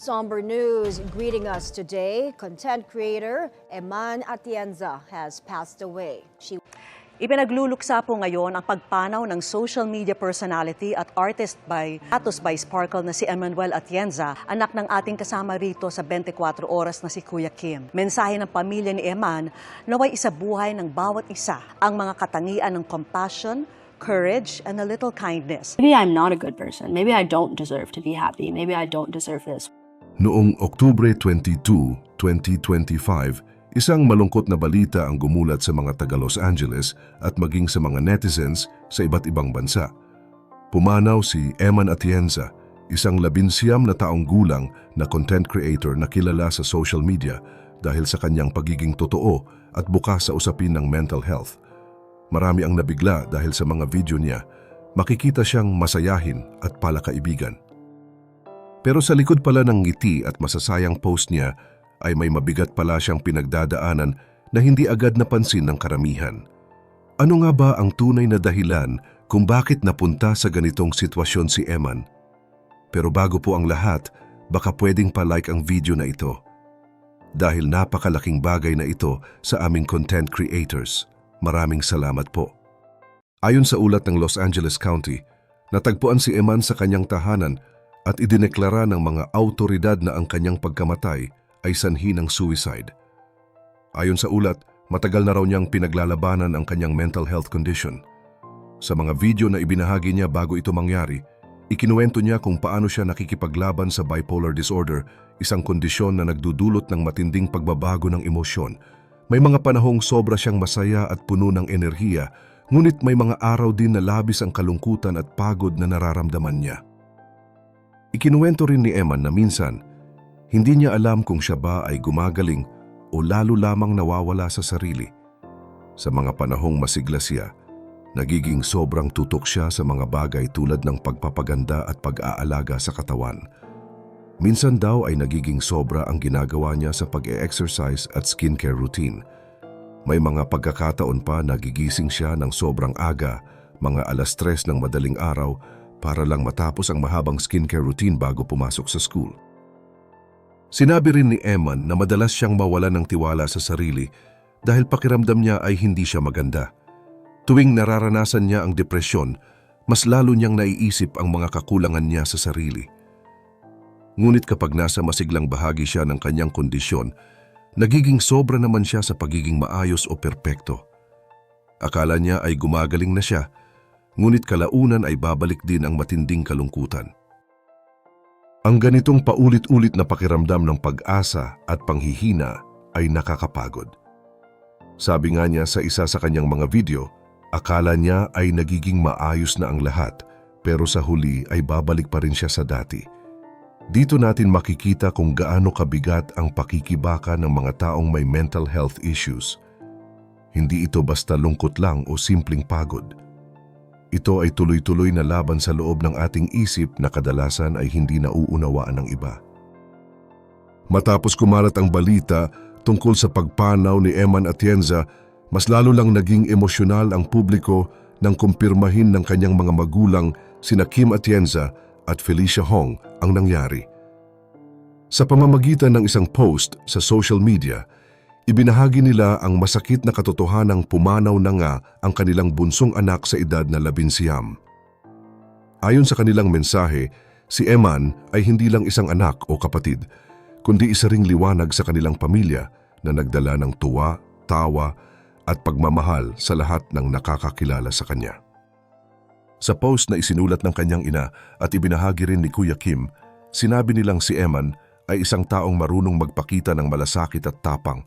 Somber news greeting us today. Content creator Eman Atienza has passed away. She Ipinagluluksa po ngayon ang pagpanaw ng social media personality at artist by Atos by Sparkle na si Emmanuel Atienza, anak ng ating kasama rito sa 24 oras na si Kuya Kim. Mensahe ng pamilya ni Eman, naway isa buhay ng bawat isa ang mga katangian ng compassion, courage, and a little kindness. Maybe I'm not a good person. Maybe I don't deserve to be happy. Maybe I don't deserve this. Noong Oktubre 22, 2025, isang malungkot na balita ang gumulat sa mga taga Los Angeles at maging sa mga netizens sa iba't ibang bansa. Pumanaw si Eman Atienza, isang labinsiyam na taong gulang na content creator na kilala sa social media dahil sa kanyang pagiging totoo at bukas sa usapin ng mental health. Marami ang nabigla dahil sa mga video niya, makikita siyang masayahin at palakaibigan. Pero sa likod pala ng ngiti at masasayang post niya ay may mabigat pala siyang pinagdadaanan na hindi agad napansin ng karamihan. Ano nga ba ang tunay na dahilan kung bakit napunta sa ganitong sitwasyon si Eman? Pero bago po ang lahat, baka pwedeng pa-like ang video na ito. Dahil napakalaking bagay na ito sa aming content creators. Maraming salamat po. Ayon sa ulat ng Los Angeles County, natagpuan si Eman sa kanyang tahanan at idineklara ng mga autoridad na ang kanyang pagkamatay ay sanhi ng suicide. Ayon sa ulat, matagal na raw niyang pinaglalabanan ang kanyang mental health condition. Sa mga video na ibinahagi niya bago ito mangyari, ikinuwento niya kung paano siya nakikipaglaban sa bipolar disorder, isang kondisyon na nagdudulot ng matinding pagbabago ng emosyon. May mga panahong sobra siyang masaya at puno ng enerhiya, ngunit may mga araw din na labis ang kalungkutan at pagod na nararamdaman niya. Ikinuwento rin ni Eman na minsan, hindi niya alam kung siya ba ay gumagaling o lalo lamang nawawala sa sarili. Sa mga panahong masigla siya, nagiging sobrang tutok siya sa mga bagay tulad ng pagpapaganda at pag-aalaga sa katawan. Minsan daw ay nagiging sobra ang ginagawa niya sa pag-e-exercise at skincare routine. May mga pagkakataon pa nagigising siya ng sobrang aga, mga alas tres ng madaling araw para lang matapos ang mahabang skincare routine bago pumasok sa school. Sinabi rin ni Eman na madalas siyang mawala ng tiwala sa sarili dahil pakiramdam niya ay hindi siya maganda. Tuwing nararanasan niya ang depresyon, mas lalo niyang naiisip ang mga kakulangan niya sa sarili. Ngunit kapag nasa masiglang bahagi siya ng kanyang kondisyon, nagiging sobra naman siya sa pagiging maayos o perpekto. Akala niya ay gumagaling na siya, ngunit kalaunan ay babalik din ang matinding kalungkutan. Ang ganitong paulit-ulit na pakiramdam ng pag-asa at panghihina ay nakakapagod. Sabi nga niya sa isa sa kanyang mga video, akala niya ay nagiging maayos na ang lahat pero sa huli ay babalik pa rin siya sa dati. Dito natin makikita kung gaano kabigat ang pakikibaka ng mga taong may mental health issues. Hindi ito basta lungkot lang o simpleng pagod. Ito ay tuloy-tuloy na laban sa loob ng ating isip na kadalasan ay hindi nauunawaan ng iba. Matapos kumalat ang balita tungkol sa pagpanaw ni Eman Atienza, mas lalo lang naging emosyonal ang publiko nang kumpirmahin ng kanyang mga magulang sina Kim Atienza at Felicia Hong ang nangyari. Sa pamamagitan ng isang post sa social media, ibinahagi nila ang masakit na katotohanang pumanaw na nga ang kanilang bunsong anak sa edad na labinsiyam. Ayon sa kanilang mensahe, si Eman ay hindi lang isang anak o kapatid, kundi isa ring liwanag sa kanilang pamilya na nagdala ng tuwa, tawa at pagmamahal sa lahat ng nakakakilala sa kanya. Sa post na isinulat ng kanyang ina at ibinahagi rin ni Kuya Kim, sinabi nilang si Eman ay isang taong marunong magpakita ng malasakit at tapang.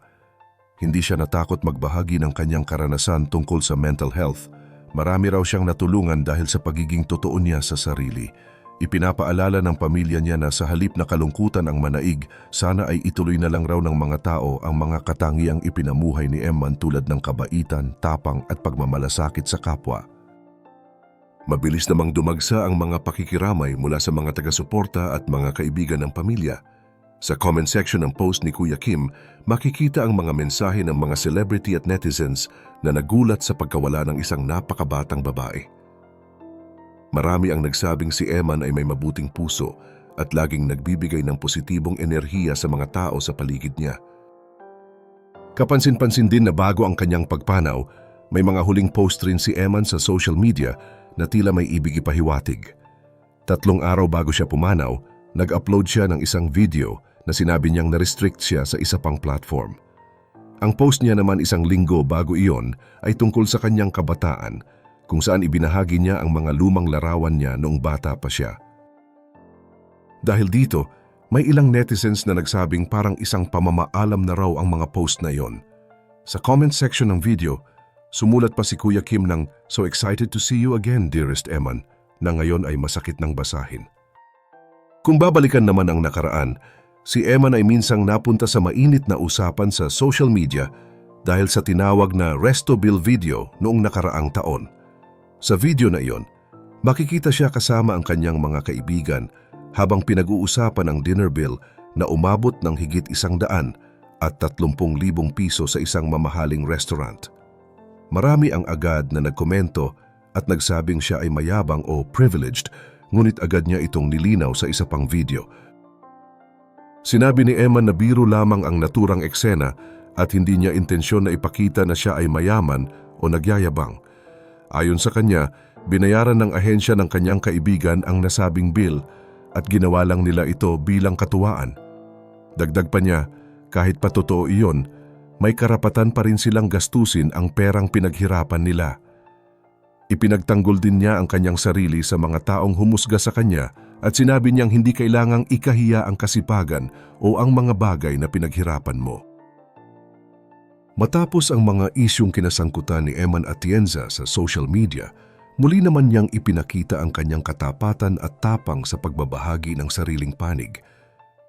Hindi siya natakot magbahagi ng kanyang karanasan tungkol sa mental health. Marami raw siyang natulungan dahil sa pagiging totoo niya sa sarili. Ipinapaalala ng pamilya niya na sa halip na kalungkutan ang manaig, sana ay ituloy na lang raw ng mga tao ang mga katangiang ipinamuhay ni Eman tulad ng kabaitan, tapang at pagmamalasakit sa kapwa. Mabilis namang dumagsa ang mga pakikiramay mula sa mga taga-suporta at mga kaibigan ng pamilya. Sa comment section ng post ni Kuya Kim, makikita ang mga mensahe ng mga celebrity at netizens na nagulat sa pagkawala ng isang napakabatang babae. Marami ang nagsabing si Eman ay may mabuting puso at laging nagbibigay ng positibong enerhiya sa mga tao sa paligid niya. Kapansin-pansin din na bago ang kanyang pagpanaw, may mga huling post rin si Eman sa social media na tila may ibig ipahiwatig. Tatlong araw bago siya pumanaw, nag-upload siya ng isang video na sinabi niyang na-restrict siya sa isa pang platform. Ang post niya naman isang linggo bago iyon ay tungkol sa kanyang kabataan kung saan ibinahagi niya ang mga lumang larawan niya noong bata pa siya. Dahil dito, may ilang netizens na nagsabing parang isang pamamaalam na raw ang mga post na iyon. Sa comment section ng video, sumulat pa si Kuya Kim ng So excited to see you again, dearest Eman, na ngayon ay masakit ng basahin. Kung babalikan naman ang nakaraan, si Eman ay minsang napunta sa mainit na usapan sa social media dahil sa tinawag na Resto Bill video noong nakaraang taon. Sa video na iyon, makikita siya kasama ang kanyang mga kaibigan habang pinag-uusapan ang dinner bill na umabot ng higit isang daan at tatlumpung libong piso sa isang mamahaling restaurant. Marami ang agad na nagkomento at nagsabing siya ay mayabang o privileged ngunit agad niya itong nilinaw sa isa pang video. Sinabi ni Emma na biro lamang ang naturang eksena at hindi niya intensyon na ipakita na siya ay mayaman o nagyayabang. Ayon sa kanya, binayaran ng ahensya ng kanyang kaibigan ang nasabing bill at ginawa lang nila ito bilang katuwaan. Dagdag pa niya, kahit pa totoo iyon, may karapatan pa rin silang gastusin ang perang pinaghirapan nila. Ipinagtanggol din niya ang kanyang sarili sa mga taong humusga sa kanya at sinabi niyang hindi kailangang ikahiya ang kasipagan o ang mga bagay na pinaghirapan mo. Matapos ang mga isyong kinasangkutan ni Eman Atienza sa social media, muli naman niyang ipinakita ang kanyang katapatan at tapang sa pagbabahagi ng sariling panig.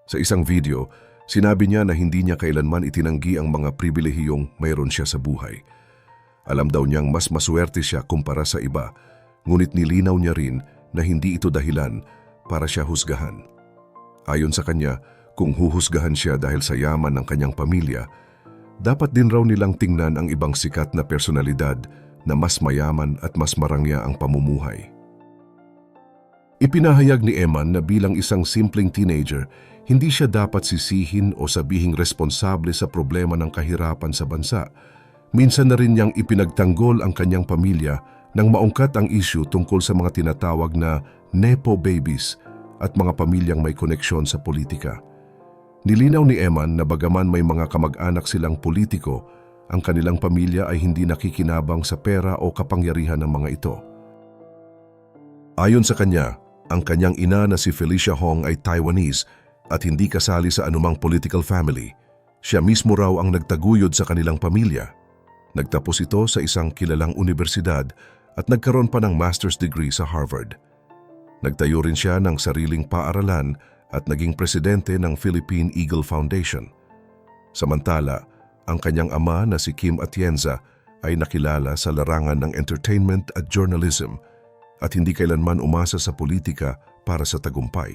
Sa isang video, sinabi niya na hindi niya kailanman itinanggi ang mga pribilehiyong mayroon siya sa buhay. Alam daw niyang mas maswerte siya kumpara sa iba, ngunit nilinaw niya rin na hindi ito dahilan para siya husgahan. Ayon sa kanya, kung huhusgahan siya dahil sa yaman ng kanyang pamilya, dapat din raw nilang tingnan ang ibang sikat na personalidad na mas mayaman at mas marangya ang pamumuhay. Ipinahayag ni Eman na bilang isang simpleng teenager, hindi siya dapat sisihin o sabihing responsable sa problema ng kahirapan sa bansa. Minsan na rin niyang ipinagtanggol ang kanyang pamilya nang maungkat ang isyu tungkol sa mga tinatawag na Nepo babies at mga pamilyang may koneksyon sa politika. Nilinaw ni Eman na bagaman may mga kamag-anak silang politiko, ang kanilang pamilya ay hindi nakikinabang sa pera o kapangyarihan ng mga ito. Ayon sa kanya, ang kanyang ina na si Felicia Hong ay Taiwanese at hindi kasali sa anumang political family. Siya mismo raw ang nagtaguyod sa kanilang pamilya. Nagtapos ito sa isang kilalang universidad at nagkaroon pa ng master's degree sa Harvard. Nagtayo rin siya ng sariling paaralan at naging presidente ng Philippine Eagle Foundation. Samantala, ang kanyang ama na si Kim Atienza ay nakilala sa larangan ng entertainment at journalism at hindi kailanman umasa sa politika para sa tagumpay.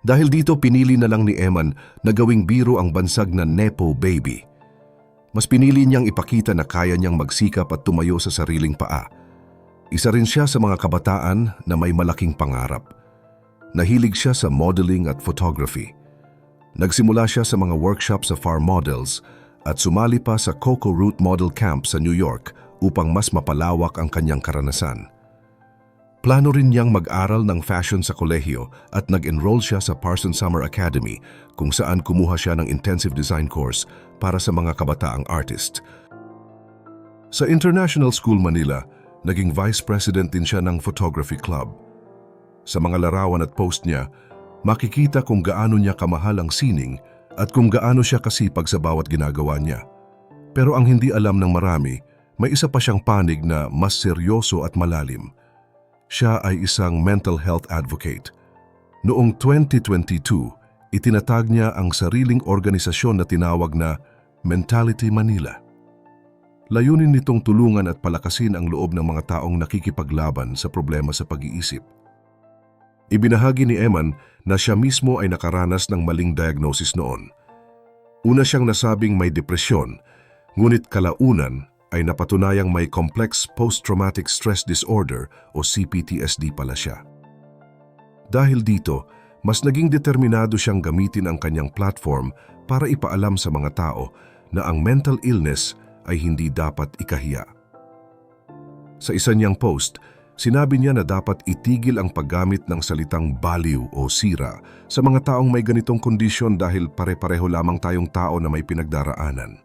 Dahil dito pinili na lang ni Eman na gawing biro ang bansag na Nepo Baby. Mas pinili niyang ipakita na kaya niyang magsikap at tumayo sa sariling paa. Isa rin siya sa mga kabataan na may malaking pangarap. Nahilig siya sa modeling at photography. Nagsimula siya sa mga workshop sa farm models at sumali pa sa Coco Root Model Camp sa New York upang mas mapalawak ang kanyang karanasan. Plano rin niyang mag-aral ng fashion sa kolehiyo at nag-enroll siya sa Parsons Summer Academy kung saan kumuha siya ng intensive design course para sa mga kabataang artist. Sa International School Manila, naging vice president din siya ng photography club. Sa mga larawan at post niya, makikita kung gaano niya kamahal ang sining at kung gaano siya kasipag sa bawat ginagawa niya. Pero ang hindi alam ng marami, may isa pa siyang panig na mas seryoso at malalim. Siya ay isang mental health advocate. Noong 2022, itinatag niya ang sariling organisasyon na tinawag na Mentality Manila. Layunin nitong tulungan at palakasin ang loob ng mga taong nakikipaglaban sa problema sa pag-iisip. Ibinahagi ni Eman na siya mismo ay nakaranas ng maling diagnosis noon. Una siyang nasabing may depresyon, ngunit kalaunan ay napatunayang may complex post-traumatic stress disorder o CPTSD pala siya. Dahil dito, mas naging determinado siyang gamitin ang kanyang platform para ipaalam sa mga tao na ang mental illness ay hindi dapat ikahiya. Sa isa niyang post, sinabi niya na dapat itigil ang paggamit ng salitang baliw o sira sa mga taong may ganitong kondisyon dahil pare-pareho lamang tayong tao na may pinagdaraanan.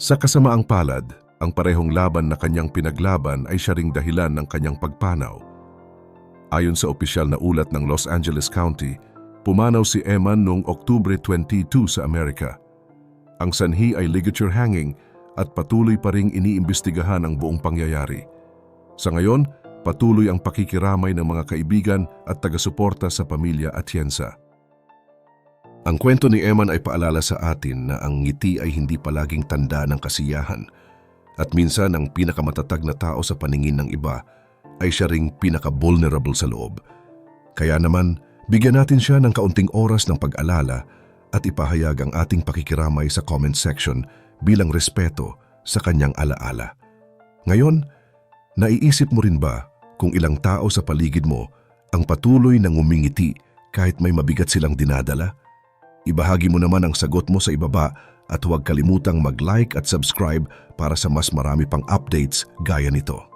Sa kasamaang palad, ang parehong laban na kanyang pinaglaban ay siya ring dahilan ng kanyang pagpanaw. Ayon sa opisyal na ulat ng Los Angeles County, pumanaw si Eman noong Oktubre 22 sa Amerika. Ang sanhi ay ligature hanging at patuloy pa ring iniimbestigahan ang buong pangyayari. Sa ngayon, patuloy ang pakikiramay ng mga kaibigan at taga-suporta sa pamilya Atienza. Ang kwento ni Eman ay paalala sa atin na ang ngiti ay hindi palaging tanda ng kasiyahan at minsan ang pinakamatatag na tao sa paningin ng iba ay siya ring pinaka-vulnerable sa loob. Kaya naman, bigyan natin siya ng kaunting oras ng pag-alala at ipahayag ang ating pakikiramay sa comment section bilang respeto sa kanyang alaala. Ngayon, naiisip mo rin ba kung ilang tao sa paligid mo ang patuloy na ngumingiti kahit may mabigat silang dinadala? Ibahagi mo naman ang sagot mo sa ibaba at huwag kalimutang mag-like at subscribe para sa mas marami pang updates gaya nito.